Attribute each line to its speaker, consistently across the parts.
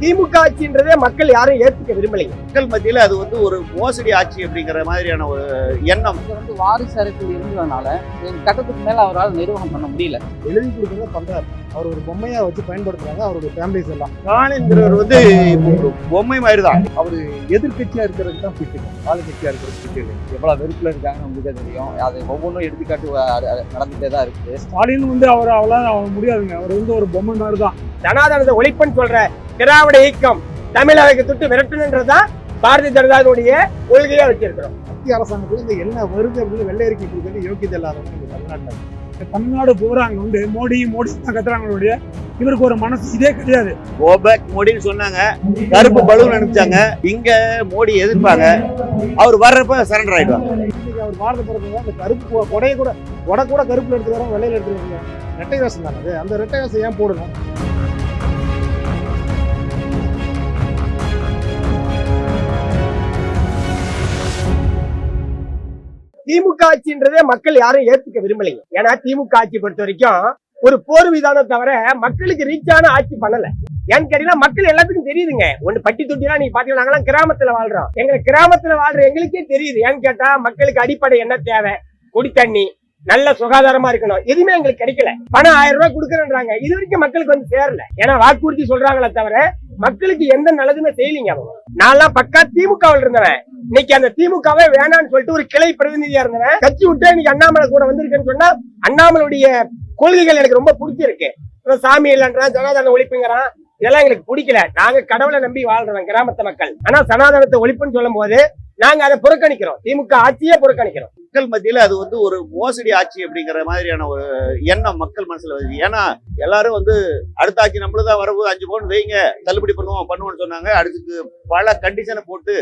Speaker 1: திமுக ஆட்சின்றதே மக்கள் யாரும் ஏத்துக்க விரும்பலைங்க
Speaker 2: மக்கள் மத்தியில அது வந்து ஒரு மோசடி ஆட்சி அப்படிங்கிற மாதிரியான ஒரு எண்ணம்.
Speaker 3: இது வந்து வாரிசு அரசியல் இருந்ததுனால கட்டத்துக்கு மேல அவரால் நிர்வாகம் பண்ண முடியல.
Speaker 4: எழுதி கொடுக்கறத பண்றாரு. அவர் ஒரு பொம்மையா வச்சு பயன்படுத்துறாங்க அவருடைய ஃபேமிலிஸ் எல்லாம்.
Speaker 2: ஸ்டாலின்ங்கிறவர் வந்து ஒரு பொம்மை மாதிரி தான்
Speaker 4: எதிர்கட்சியா இருக்கிறதுக்கு தான் ஃபிட்டுங்க ஆளுங்கட்சியா இருக்கிறது ஃபிட் இல்லை
Speaker 3: எவ்வளவு வெறுப்புல இருக்காங்கன்னு உங்களுக்கு தெரியும். அது ஒவ்வொன்றும் எடுத்துக்காட்டு நடந்துட்டே தான் இருக்கு.
Speaker 4: ஸ்டாலின் வந்து அவர் அவ்வளவு அவர் முடியாதுங்க. அவர் வந்து ஒரு பொம்மை மாதிரி தான்
Speaker 1: சனாதனத்தை ஒழிப்புன்னு சொல்ற திராவிட இயக்கம் தமிழக தொட்டு விரட்டணுன்றதுதான் பாரதிய ஜனதாவுடைய கொள்கையா வச்சிருக்கிறோம்.
Speaker 4: மத்திய அரசாங்கத்துல இந்த என்ன வருது அப்படின்னு வெள்ளை அறிக்கை கொடுக்கறது யோக்கியதை இல்லாதவங்க இந்த தமிழ்நாட்டில். தமிழ்நாடு பூரா அங்க வந்து மோடி மோடி தான் கத்துறாங்களுடைய. இவருக்கு ஒரு மனசு இதே கிடையாது.
Speaker 2: கோபேக் மோடின்னு சொன்னாங்க. கருப்பு பலூன் அனுப்பிச்சாங்க. இங்க மோடி எதிர்ப்பாங்க. அவர் வர்றப்ப சரண்டர் ஆயிடுவாங்க.
Speaker 4: இன்னைக்கு அவர் பாரத பிறகு அந்த கருப்பு கொடையை கூட கொடை கூட கருப்புல எடுத்து வரோம் வெள்ளையில எடுத்து வரீங்க. ரெட்டை வேஷம் தானே அது? அந்த ரெட்டை வேஷம் ஏன் போடணும்?
Speaker 1: திமுக ஆட்சின்றதே மக்கள் யாரும் ஏத்துக்க விரும்பலைங்க. ஏன்னா திமுக ஆட்சி பொறுத்த வரைக்கும் ஒரு போர் விதானம் தவிர மக்களுக்கு ரீச் ஆன ஆட்சி பண்ணல. ஏன்னு கேட்டீங்கன்னா மக்கள் எல்லாத்துக்கும் தெரியுதுங்க. ஒண்ணு பட்டி தொட்டிலாம் நீங்க பாத்தீங்கன்னா நாங்களாம் கிராமத்துல வாழ்றோம். எங்க கிராமத்துல வாழ்ற எங்களுக்கே தெரியுது. ஏன்னு கேட்டா மக்களுக்கு அடிப்படை என்ன தேவை? குடி தண்ணி. நல்ல சுகாதாரமா இருக்கணும். எதுவுமே எங்களுக்கு கிடைக்கல. பணம் ஆயிரம் ரூபாய் கொடுக்கறேன்றாங்க. இது வரைக்கும் மக்களுக்கு வந்து சேரல. ஏன்னா வாக்குறுதி சொல்றாங்களே தவிர மக்களுக்கு எந்த நல்லதுமே செய்யலீங்க அவங்க. நான்லாம் பக்கா திமுகவில் இருந்தவன். இன்னைக்கு அந்த திமுகவே வேணாம்னு சொல்லிட்டு ஒரு கிளை பிரதிநிதியா இருந்தவன். கட்சி விட்டு இன்னைக்கு அண்ணாமலை கூட வந்திருக்கேன்னு சொன்னா அண்ணாமலையுடைய கொள்கைகள் எனக்கு ரொம்ப பிடிச்சிருக்கு. சாமி இல்லைன்றான் சனாதன ஒழிப்புங்கிறான். இதெல்லாம் எங்களுக்கு பிடிக்கல. நாங்க கடவுளை நம்பி வாழ்றோம் கிராமத்து மக்கள். ஆனா சனாதனத்தை ஒழிப்புன்னு சொல்லும் போது நாங்க அதை புறக்கணிக்கிறோம். திமுக ஆட்சியே புறக்கணிக்கிறோம்.
Speaker 2: மக்கள் மத்தியில அது வந்து ஒரு மோசடி ஆட்சி அப்படிங்கிற மாதிரியான ஒரு எண்ணம் மக்கள் மனசுல வருது. ஏன்னா எல்லாரும் வந்து அடுத்த ஆட்சி நம்மளதான் வரவு அஞ்சு பவுன் வைங்க தள்ளுபடி பண்ணுவோம் பண்ணுவோம்னு சொன்னாங்க. அதுக்கு பல கண்டிஷனை போட்டு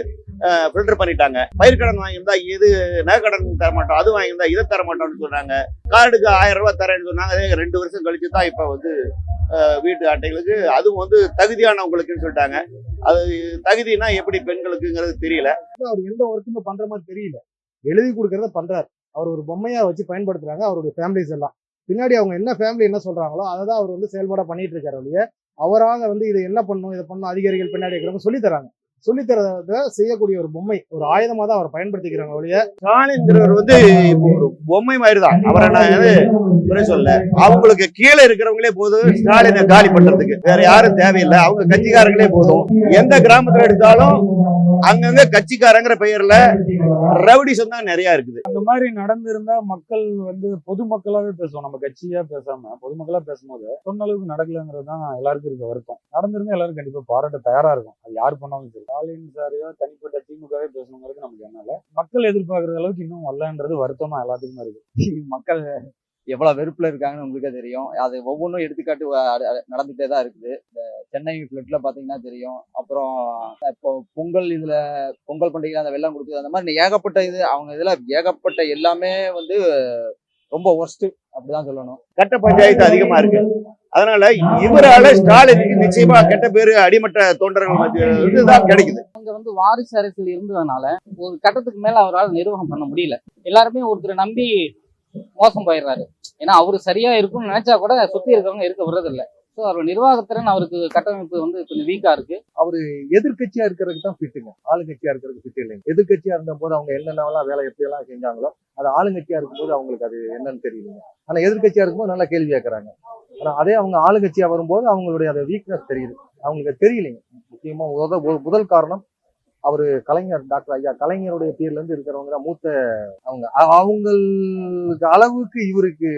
Speaker 2: ஃபில்டர் பண்ணிட்டாங்க. பயிர்க்கடன் வாங்கியிருந்தா இது நகைக்கடன் தர மாட்டோம் அது வாங்கியிருந்தா இதை தர மாட்டோம்னு சொன்னாங்க. கார்டுக்கு ஆயிரம் ரூபாய் தரேன்னு சொன்னாங்க. அதே ரெண்டு வருஷம் கழிச்சு தான் இப்ப வந்து வீட்டு அட்டைகளுக்கு அதுவும் வந்து தகுதியானவங்களுக்குன்னு சொல்லிட்டாங்க. அது தகுதினா எப்படி பெண்களுக்குங்கிறது தெரியல.
Speaker 4: அவர் எந்த ஒர்க்குமே பண்ற மாதிரி தெரியல. எழுதி கொடுக்கறத பண்றாரு. அவர் ஒரு பொம்மையா வச்சு பயன்படுத்துறாங்க அவருடைய ஃபேமிலிஸ் எல்லாம். பின்னாடி அவங்க என்ன ஃபேமிலி என்ன சொல்றாங்களோ அதை தான் அவர் வந்து செயல்பாடா பண்ணிட்டு இருக்காரு அவராக வந்து இதை என்ன பண்ணணும் இதை பண்ணணும் அதிகாரிகள் பின்னாடி இருக்கிறவங்க சொல்லி தராங்க. சொல்லி தரத செய்யக்கூடிய ஒரு பொம்மை ஒரு ஆயுதமா தான் அவர் பயன்படுத்திக்கிறாங்க ஒழிய
Speaker 2: ஸ்டாலின்ங்கிறவர் வந்து ஒரு பொம்மை மாதிரி தான் அவரை நான் குறை சொல்ல அவங்களுக்கு கீழே இருக்கிறவங்களே போதும் ஸ்டாலினை காலி பண்றதுக்கு. வேற யாரும் தேவையில்லை. அவங்க கட்சிக்காரங்களே போதும். எந்த கிராமத்துல எடுத்தாலும் அங்கங்க கட்சிக்காரங்கிற பெயர்ல ரவுடிசம் தான் நிறைய இருக்குது.
Speaker 5: அந்த மாதிரி நடந்திருந்தா மக்கள் வந்து பொதுமக்களாவே பேசுவோம். நம்ம கட்சியா பேசாம பொதுமக்களா பேசும்போது சொன்ன அளவுக்கு நடக்கலங்கிறது தான் எல்லாருக்கும் இருக்க வருத்தம். நடந்திருந்தா எல்லாரும் கண்டிப்பா பாராட்ட தயாரா இருக்கும். அது யார் பண்ணாலும் சரி. ஸ்டாலின் சாரையோ தனிப்பட்ட திமுகவே பேசணுங்கிறது நமக்கு என்னால. மக்கள் எதிர்பார்க்கற அளவுக்கு இன்னும் வரலன்றது வருத்தமா எல்லாத்துக்குமே இருக்கு.
Speaker 3: மக்கள் எவ்வளவு வெறுப்புல இருக்காங்கன்னு உங்களுக்கே தெரியும். அது ஒவ்வொன்றும் எடுத்துக்காட்டு நடந்துட்டே தான் இருக்குது. இந்த சென்னை ஃபிளட்ல பாத்தீங்கன்னா தெரியும். அப்புறம் இப்போ பொங்கல் இதுல பொங்கல் பண்டிகை அந்த வெள்ளம் கொடுத்தது அந்த மாதிரி ஏகப்பட்ட இது அவங்க இதுல ஏகப்பட்ட எல்லாமே வந்து ரொம்ப ஒர்ஸ்ட் அப்படிதான் சொல்லணும்.
Speaker 2: கட்ட பஞ்சாயத்து அதிகமா இருக்கு. அதனால இவரால ஸ்டாலினுக்கு நிச்சயமா கெட்ட பேரு அடிமட்ட தொண்டர்கள் மத்தியில இதுதான் கிடைக்குது.
Speaker 3: அங்க வந்து வாரிசு அரசியல் இருந்ததுனால ஒரு கட்டத்துக்கு மேல அவரால் நிர்வாகம் பண்ண முடியல. எல்லாருமே ஒருத்தரை நம்பி மோசம் போயிடுறாரு. ஏன்னா அவரு சரியா இருக்கும்னு நினைச்சா கூட சுத்தி இருக்கிறவங்க இருக்க விடுறதில்ல. ஸோ அவர் நிர்வாகத்திறன் அவருக்கு கட்டமைப்பு வந்து கொஞ்சம் வீக்கா இருக்கு.
Speaker 4: அவரு எதிர்கட்சியா இருக்கிறதுக்கு தான் ஃபிட்டுங்க ஆளுங்கட்சியா இருக்கிறதுக்கு ஃபிட் இல்லைங்க. எதிர்கட்சியா இருந்த போது அவங்க என்னென்னலாம் வேலை எப்படியெல்லாம் செஞ்சாங்களோ அது ஆளுங்கட்சியா இருக்கும்போது அவங்களுக்கு அது என்னன்னு தெரியலங்க. ஆனா எதிர்கட்சியா இருக்கும்போது நல்லா கேள்வி கேட்கறாங்க. ஆனா அதே அவங்க ஆளுங்கட்சியா வரும்போது அவங்களுடைய அந்த வீக்னஸ் தெரியுது. அவங்களுக்கு தெரியலைங்க. முக்கியமா முத முதல் காரணம் அவர் கலைஞர் டாக்டர் ஐயா கலைஞருடைய பேர்ல இருந்து இருக்கிறவங்க தான் மூத்த அவங்க. அவங்களுக்கு அளவுக்கு இவருக்கு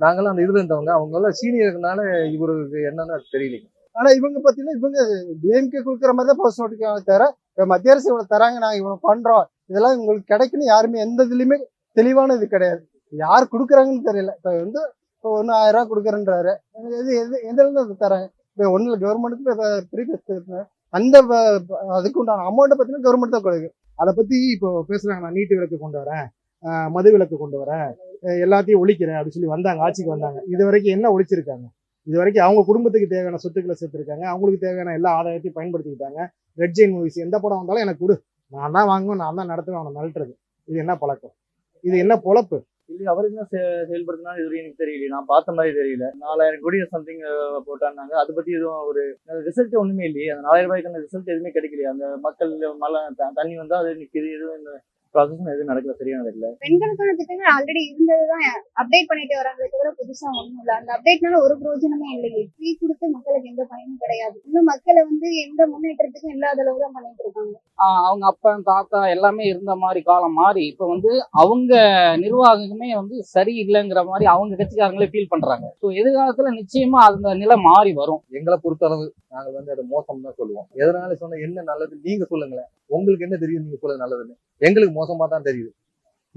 Speaker 4: நாங்களாம் அந்த இதுல இருந்தவங்க. அவங்க சீனியர்னால இவருக்கு என்னன்னு தெரியலைங்க
Speaker 6: ஆனா இவங்க பாத்தீங்கன்னா இவங்க டிஎம்கே கொடுக்குற மாதிரி தான் போஸ்ட் நோட்டிக்காக தவிர மத்திய அரசு இவ்வளவு தராங்க நாங்க இவ்வளவு பண்றோம். இதெல்லாம் உங்களுக்கு கிடைக்குன்னு யாருமே எந்த இதுலயுமே தெளிவான இது கிடையாது. யார் கொடுக்குறாங்கன்னு தெரியல. இப்போ வந்து இப்போ ஒன்று ஆயிரம் ரூபா கொடுக்குறேன்றாரு. இது எது எந்த இருந்து தராங்க? இப்போ ஒன்றில் கவர்மெண்ட்டுக்கு ஃப்ரீ அந்த அதுக்கு உண்டான அமௌண்ட்டை பார்த்தீங்கன்னா கவர்மெண்ட் தான்
Speaker 4: அதை பற்றி இப்போ பேசுகிறாங்க நான் நீட்டு விளக்கு கொண்டு வரேன் மது விலக்கு கொண்டு வரேன் எல்லாத்தையும் ஒழிக்கிறேன் அப்படின்னு சொல்லி வந்தாங்க ஆட்சிக்கு வந்தாங்க. இது வரைக்கும் என்ன ஒழிச்சிருக்காங்க? இது வரைக்கும் அவங்க குடும்பத்துக்கு தேவையான சொத்துக்களை சேர்த்துருக்காங்க அவங்களுக்கு தேவையான எல்லா ஆதாயத்தையும் பயன்படுத்திக்கிட்டாங்க. ரெட் ஜெயின் மூவிஸ் எந்த படம் வந்தாலும் எனக்கு கொடு. நான் தான் வாங்குவேன் நான் தான் நடத்துவேன் அவனை மிரட்டுறது. இது என்ன பழக்கம்? இது என்ன பொழப்பு?
Speaker 3: இல்லை அவர் என்ன செ- செயல்படுத்தினா இது எனக்கு தெரியல. நான் பார்த்த மாதிரி தெரியல. நாலாயிரம் கோடி சம்திங் போட்டாங்க அதை பற்றி எதுவும் ஒரு ரிசல்ட் ஒன்றுமே இல்லையே. அந்த நாலாயிரம் ரூபாய்க்கான ரிசல்ட் எதுவுமே கிடைக்கலையே. அந்த மக்கள் மழை த- தண்ணி வந்தால் அது நிற்கிது எதுவும் இந்த ப்ராசஸ் எதுவும் நடக்கல சரியான தெரியல
Speaker 7: பெண்களுக்கான திட்டங்கள் ஆல்ரெடி இருந்ததுதான். அப்டேட் பண்ணிட்டு வராங்களே தவிர புதுசா ஒண்ணும் இல்ல. அந்த அப்டேட்னால ஒரு பிரயோஜனமே இல்லையே ஃப்ரீ கொடுத்து மக்களுக்கு எந்த பயனும் கிடையாது. இன்னும் மக்களை வந்து எந்த முன்னேற்றத்துக்கும் இல்லாத அளவு தான் பண்ணிட்டு இருக்காங்க.
Speaker 8: அவங்க அப்பா தாத்தா எல்லாமே இருந்த மாதிரி காலம் மாறி இப்ப வந்து அவங்க நிர்வாகமே வந்து சரியில்லைங்கிற மாதிரி அவங்க கட்சிக்காரங்களே ஃபீல் பண்றாங்க. ஸோ எதிர்காலத்துல நிச்சயமா அந்த நிலை மாறி வரும்.
Speaker 4: எங்களை பொறுத்தளவு நாங்கள் வந்து அதை மோசம் தான் சொல்லுவோம். எதனால சொன்னா என்ன நல்லது நீங்க சொல்லுங்களேன். உங்களுக்கு என்ன தெரியும் நீங்க சொல்லுங்க நல்லதுன்னு? எங்களுக்கு மோசமா தான் தெரியுது.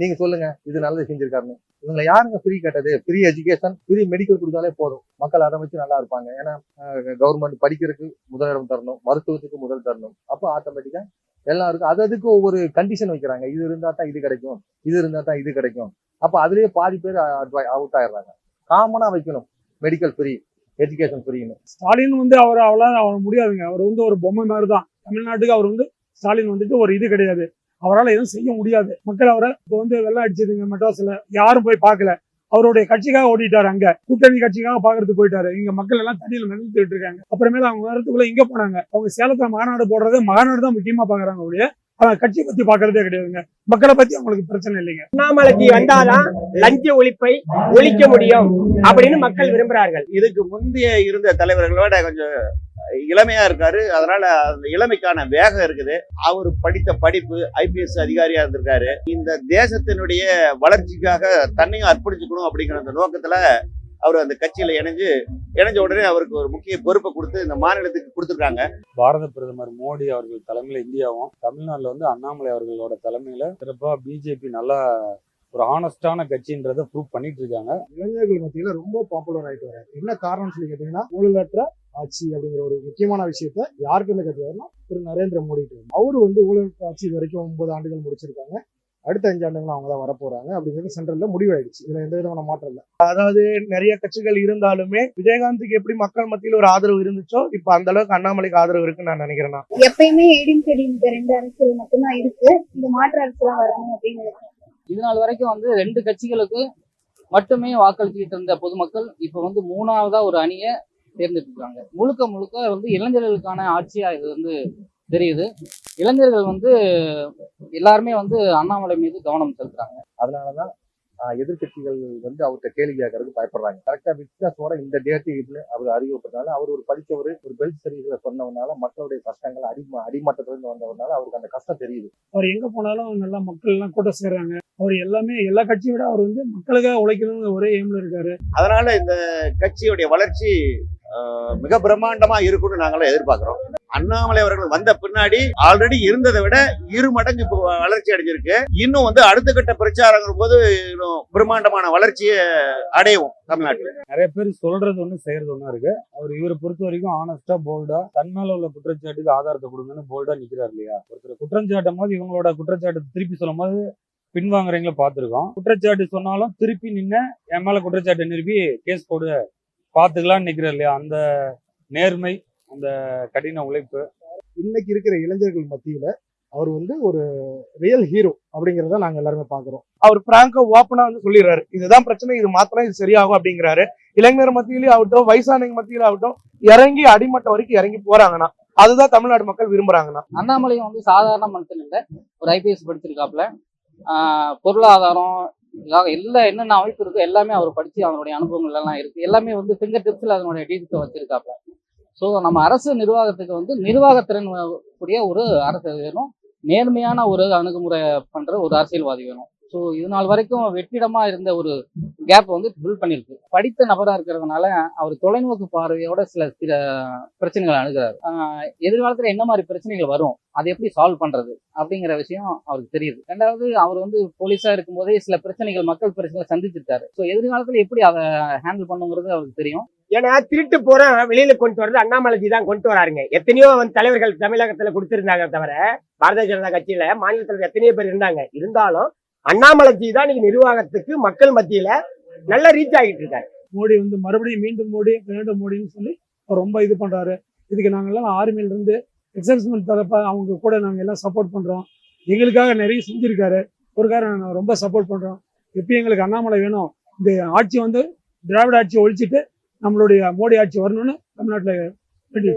Speaker 4: நீங்க சொல்லுங்க இது நல்லது செஞ்சிருக்காருன்னு. இவங்களை யாருங்க ஃப்ரீ கேட்டது? ஃப்ரீ எஜுகேஷன் ஃப்ரீ மெடிக்கல் கொடுத்தாலே போதும். மக்கள் அதை வச்சு நல்லா இருப்பாங்க. ஏன்னா கவர்மெண்ட் படிக்கிறதுக்கு முதலிடம் தரணும் மருத்துவத்துக்கு முதல் தரணும். அப்போ ஆட்டோமேட்டிக்கா எல்லாருக்கும் அது அதுக்கு ஒவ்வொரு கண்டிஷன் வைக்கிறாங்க. இது இருந்தா தான் இது கிடைக்கும். இது இருந்தா தான் இது கிடைக்கும். அப்போ அதுலயே பாதி பேர் அவுட் ஆயிடுறாங்க. காமனா வைக்கணும். மெடிக்கல் ஃப்ரீ எஜுகேஷன் ஃப்ரீன்னு
Speaker 5: ஸ்டாலின் வந்து அவர் அவ்வளோ அவனுக்கு முடியாதுங்க. அவர் வந்து ஒரு பொம்மை மாதிரி தான் தமிழ்நாட்டுக்கு அவர் வந்து ஸ்டாலின் வந்துட்டு ஒரு இது கிடையாது. அவரால் எதுவும் செய்ய முடியாது. மக்கள் அவரை இப்போ வந்து வெள்ளம் அடிச்சதுங்க மெட்ராஸில். யாரும் போய் பார்க்கல. அவருடைய கட்சிக்காக ஓடிட்டாரு அங்க. கூட்டணி கட்சிக்காக பாக்குறதுக்கு போயிட்டாரு. இங்க மக்கள் எல்லாம் தண்ணியில மிதந்துட்டு இருக்காங்க. அப்புறமேல அவங்க வரத்துக்குள்ள இங்க போனாங்க. அவங்க சேலத்துல மாநாடு போடுறது மாநாடு தான் முக்கியமா பாக்குறாங்க ஒழிய அவங்க கட்சி பத்தி பாக்குறதே கிடையாதுங்க. மக்களை பத்தி அவங்களுக்கு பிரச்சனை இல்லைங்க.
Speaker 1: அண்ணாமலைக்கு வந்தாதான் லஞ்ச ஒழிப்பை ஒழிக்க முடியும் அப்படின்னு மக்கள் விரும்புறார்கள்.
Speaker 2: இதுக்கு முந்தைய இருந்த தலைவர்களோட கொஞ்சம் இளமையா இருக்காரு. அதனால அந்த இளமைக்கான வேகம் இருக்குது. அவர் படித்த படிப்பு ஐபிஎஸ் அதிகாரியா இருந்திருக்காரு. இந்த தேசத்தினுடைய வளர்ச்சிக்காக தன்னையும் அர்ப்பணிச்சுக்கணும் அப்படிங்கிற அந்த நோக்கத்துல அவர் அந்த கட்சியில இணைஞ்சு இணைஞ்ச உடனே அவருக்கு ஒரு முக்கிய பொறுப்பை கொடுத்து இந்த மாநிலத்துக்கு கொடுத்துருக்காங்க.
Speaker 5: பாரத பிரதமர் மோடி அவர்கள் தலைமையில இந்தியாவும் தமிழ்நாட்டுல வந்து அண்ணாமலை அவர்களோட தலைமையில சிறப்பா பிஜேபி நல்லா ஒரு ஆனஸ்டான கட்சின்றதை ப்ரூவ் பண்ணிட்டு இருக்காங்க
Speaker 9: இளைஞர்கள் மத்தியில ரொம்ப பாப்புலர் ஆயிட்டு வராரு என்ன காரணம் சொல்லி கேட்டீங்கன்னா ஊழலற்ற ஆட்சி அப்படிங்கிற ஒரு முக்கியமான விஷயத்த யாருக்கு இந்த கட்டுவாருன்னா திரு நரேந்திர மோடி அவரு வந்து ஊழலற்ற ஆட்சி இது வரைக்கும் ஒன்பது ஆண்டுகள் முடிச்சிருக்காங்க. அடுத்த அஞ்சு ஆண்டுகள் அவங்க தான் வரப்போறாங்க அப்படிங்கிறது சென்ட்ரல்ல முடிவாயிடுச்சு. இதுல எந்த விதமான மாற்றம் இல்லை.
Speaker 10: அதாவது நிறைய கட்சிகள் இருந்தாலுமே விஜயகாந்துக்கு எப்படி மக்கள் மத்தியில் ஒரு ஆதரவு இருந்துச்சோ இப்ப அந்த அளவுக்கு அண்ணாமலைக்கு ஆதரவு இருக்குன்னு நான் நினைக்கிறேன் நான்.
Speaker 7: எப்பயுமே ஏடிஎம்கே டிஎம்கே ரெண்டு அரசியல் மட்டும்தான் இருக்கு. இந்த மாற்று அரசியலாம் வரணும் அப்படின்னு
Speaker 8: இது நாள் வரைக்கும் வந்து ரெண்டு கட்சிகளுக்கு மட்டுமே வாக்களிச்சுட்டு இருந்த பொதுமக்கள் இப்ப வந்து மூணாவதா ஒரு அணியை தேர்ந்தெடுத்துருக்காங்க. முழுக்க முழுக்க வந்து இளைஞர்களுக்கான ஆட்சியா இது வந்து தெரியுது. இளைஞர்கள் வந்து எல்லாருமே வந்து அண்ணாமலை மீது கவனம் செலுத்துறாங்க.
Speaker 4: அதனாலதான் ஆஹ், எதிர்க்கட்சிகள் வந்து அவர்கிட்ட கேள்வி கேட்கறதுக்கு பயப்படுறாங்க. கரெக்டா வித்தியாசத்தோட இந்த டேட்டு அவர் அறிவுறுத்தனால அவர் ஒரு படிச்சவர் ஒரு பெல்ட் சர்வீஸ்ல சொன்னவனால மக்களுடைய கஷ்டங்கள் அடி அடிமட்டத்துல இருந்து வந்தவனால அவருக்கு அந்த கஷ்டம் தெரியுது.
Speaker 5: அவர் எங்க போனாலும் நல்லா மக்கள் எல்லாம் கூட்டம் சேர்றாங்க. அவர் எல்லாமே எல்லா கட்சியை விட அவர் வந்து மக்களுக்காக உழைக்கணுங்கிற ஒரே எய்ம்ல இருக்காரு.
Speaker 2: அதனால இந்த கட்சியுடைய வளர்ச்சி மிக பிரம்மாண்டமா இருக்கும்னு நாங்களாம் எதிர்பார்க்கிறோம். அண்ணாமலை அவர்கள் வந்த பின்னாடி ஆல்ரெடி இருந்ததை விட இரு மடங்கு இப்போ வளர்ச்சி அடைஞ்சிருக்கு. இன்னும் வந்து அடுத்த கட்ட பிரச்சாரங்கிற போது இன்னும் பிரம்மாண்டமான வளர்ச்சியை அடையும் தமிழ்நாட்டில்.
Speaker 5: நிறைய பேர் சொல்றது ஒண்ணு செய்யறது ஒண்ணு இருக்கு. அவர் இவரை பொறுத்த வரைக்கும் ஆனஸ்டா போல்டா தன் மேல உள்ள குற்றச்சாட்டுக்கு ஆதாரத்தை கொடுங்கன்னு போல்டா நிக்கிறார் இல்லையா? ஒருத்தர் குற்றம் சாட்டும் போது இவங்களோட குற்றச்சாட்டு திருப்பி சொல்லும் போது பின்வாங்குறீங்களா பாத்துருக்கோம் குற்றச்சாட்டு சொன்னாலும் திருப்பி நின்று என் மேல குற்றச்சாட்டு நிரூபி கேஸ் போடு பாத்துக்கலாம்னு நிக்கிறார் இல்லையா? அந்த நேர்மை அந்த கடின உழைப்பு.
Speaker 9: இன்னைக்கு இருக்கிற இளைஞர்கள் மத்தியில அவர் வந்து ஒரு ரியல் ஹீரோ அப்படிங்கிறத நாங்க எல்லாருமே பாக்குறோம்
Speaker 10: அவர் பிராங்கா ஓப்பனா வந்து சொல்லிடுறாரு. இதுதான் பிரச்சனை இது மாத்திரம் இது சரியாகும் அப்படிங்கிறாரு. இளைஞர் மத்தியிலே ஆகட்டும் வயசானவங்க மத்தியில ஆகட்டும் இறங்கி அடிமட்டம் வரைக்கும் இறங்கி போறாங்கன்னா அதுதான் தமிழ்நாடு மக்கள் விரும்புறாங்கன்னா.
Speaker 8: அண்ணாமலையும் வந்து சாதாரண மனுஷன் இல்லை ஒரு ஐபிஎஸ் படிச்சிருக்காப்புல. ஆஹ் பொருளாதாரம் எல்லா என்னென்ன அமைப்பு இருக்கோ எல்லாமே அவர் படிச்சு அவனுடைய அனுபவங்கள் எல்லாம் இருக்கு. எல்லாமே வந்து ஃபிங்கர் டிப்ஸில் அதனுடைய டீட்டெயில் வச்சிருக்காப்புல ஸோ நம்ம அரசு நிர்வாகத்துக்கு வந்து நிர்வாகத்திறன் கூடிய ஒரு அரசு வேணும். நேர்மையான ஒரு அணுகுமுறை பண்ற ஒரு அரசியல்வாதி வேணும். ஸோ இது நாள் வரைக்கும் வெற்றிடமா இருந்த ஒரு கேப் வந்து ஃபில் பண்ணியிருக்கு படித்த நபராக இருக்கிறதுனால அவர் தொலைநோக்கு பார்வையோட சில சில பிரச்சனைகளை அணுகிறாரு. எதிர்காலத்தில் என்ன மாதிரி பிரச்சனைகள் வரும்? அதை எப்படி சால்வ் பண்றது? அப்படிங்கிற விஷயம் அவருக்கு தெரியுது. ரெண்டாவது அவர் வந்து போலீஸா இருக்கும்போதே சில பிரச்சனைகள் மக்கள் பிரச்சனைகளை சந்திச்சிருக்காரு. ஸோ எதிர்காலத்தில் எப்படி அதை ஹேண்டில் பண்ணுங்கிறது அவருக்கு தெரியும்.
Speaker 1: ஏன்னா திருட்டு போற வெளியில கொண்டு வர்றது அண்ணாமலைஜி தான் கொண்டு வராருங்க. எத்தனையோ வந்து தலைவர்கள் தமிழகத்துல கொடுத்திருந்தாங்க தவிர பாரதிய ஜனதா கட்சியில மாநிலத்தில் எத்தனையோ பேர் இருந்தாங்க. இருந்தாலும் அண்ணாமலைஜி தான் இன்னைக்கு நிர்வாகத்துக்கு மக்கள் மத்தியில நல்ல ரீச் ஆகிட்டு இருக்காரு.
Speaker 5: மோடி வந்து மறுபடியும் மீண்டும் மோடி மீண்டும் மோடின்னு சொல்லி அவர் ரொம்ப இது பண்றாரு. இதுக்கு நாங்கெல்லாம் ஆர்மியில இருந்து எக்ஸர்ஸ்மெண்ட் தரப்ப அவங்க கூட நாங்க எல்லாம் சப்போர்ட் பண்றோம். எங்களுக்காக நிறைய செஞ்சிருக்காரு. ஒரு காரணம் நாங்கள் ரொம்ப சப்போர்ட் பண்றோம். எப்பயும் எங்களுக்கு அண்ணாமலை வேணும். இந்த ஆட்சி வந்து திராவிட ஆட்சி ஒழிச்சிட்டு நம்மளுடைய மோடி ஆட்சி வரணும்னு தமிழ்நாட்டில் வேண்டி